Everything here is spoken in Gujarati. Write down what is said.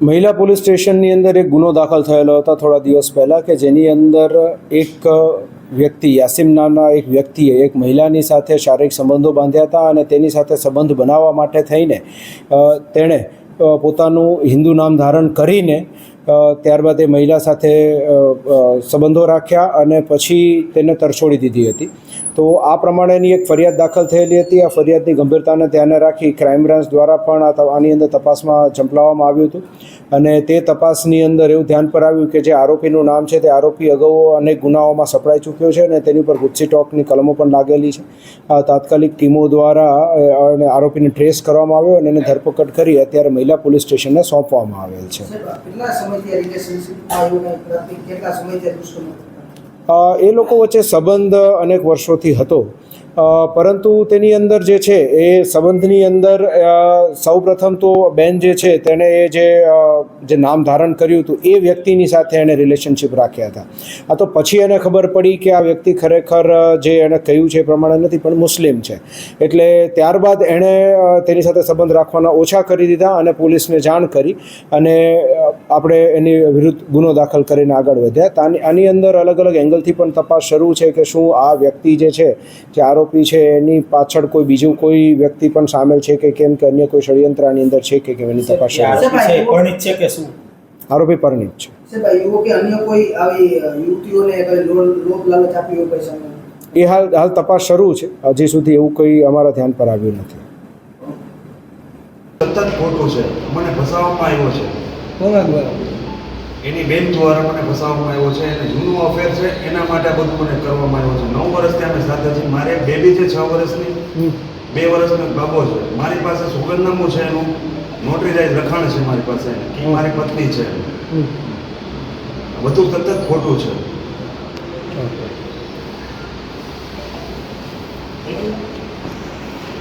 મહિલા પોલીસ સ્ટેશનની અંદર એક ગુનો દાખલ થયેલો હતો થોડા દિવસ પહેલાં કે જેની અંદર એક વ્યક્તિ, યાસીમ નામના એક વ્યક્તિએ એક મહિલાની સાથે શારીરિક સંબંધો બાંધ્યા હતા અને તેની સાથે સંબંધ બનાવવા માટે થઈને તેણે પોતાનું હિન્દુ નામ ધારણ કરીને ત્યારબાદ એ મહિલા સાથે સંબંધો રાખ્યા અને પછી તેને તરછોડી દીધી હતી. તો આ પ્રમાણેની એક ફરિયાદ દાખલ થયેલી હતી. આ ફરિયાદની ગંભીરતાને ધ્યાને રાખી ક્રાઇમ બ્રાન્ચ દ્વારા પણ આની અંદર તપાસમાં ઝંપલાવવામાં આવ્યું હતું. અને તે તપાસની અંદર એવું ધ્યાન પર આવ્યું કે જે આરોપીનું નામ છે તે આરોપી અગાઉ અનેક ગુનાઓમાં સપડાઈ ચૂક્યો છે અને તેની ઉપર ગુસ્સી ટોકની કલમો પણ લાગેલી છે. આ તાત્કાલિક ટીમો દ્વારા અને આરોપીને ટ્રેસ કરવામાં આવ્યો અને એને ધરપકડ કરી અત્યારે મહિલા પોલીસ સ્ટેશનને સોંપવામાં આવેલ છે. એ લોકો વચ્ચે સંબંધ અનેક વર્ષોથી હતો. પરંતુ તેની અંદર જે છે એ સંબંધની અંદર સૌપ્રથમ તો બેન જે છે તેણે એ જે જે નામ ધારણ કર્યું હતું એ વ્યક્તિની સાથે એણે રિલેશનશિપ રાખ્યા હતા. આ તો પછી એને ખબર પડી કે આ વ્યક્તિ ખરેખર જે એણે કહ્યું છે એ પ્રમાણે નથી, પણ મુસ્લિમ છે. એટલે ત્યારબાદ એણે તેની સાથે સંબંધ રાખવાના ઓછા કરી દીધા અને પોલીસને જાણ કરી અને આપણે એની વિરુદ્ધ ગુનો દાખલ કરીને આગળ વધ્યા. આની અંદર અલગ અલગ એંગલથી પણ તપાસ શરૂ છે કે શું આ વ્યક્તિ જે છે, જે આરોપી છે એની પાછળ કોઈ બીજું કોઈ વ્યક્તિ પણ સામેલ છે કે કેમ કે અન્ય કોઈ ષડયંત્ર આની અંદર છે કે કેમ એની તપાસ છે. આરોપી કે શું? આરોપી પરણિત છે. એ હાલ હાલ તપાસ શરૂ છે. હજી સુધી એવું કંઈ અમારા ધ્યાન પર આવ્યું નથી. સતત ખોટું છે. મને ફસાવવામાં આવ્યો છે. દ્વારા એની બેન દ્વારા મને ફસાવવામાં આવ્યો છે અને જૂનું અફેર છે એના માટે આ બધું મને કરવામાં આવ્યો છે. નવ વર્ષથી અમે સાથે છીએ મારે બેબી છે છ વર્ષની. બે વર્ષનો બાબો છે. મારી પાસે સુગંધનામું છે એનું. નોટરીજાઇઝ લખાણ છે મારી પાસે. કે મારી પત્ની છે. બધું સતત ખોટું છે.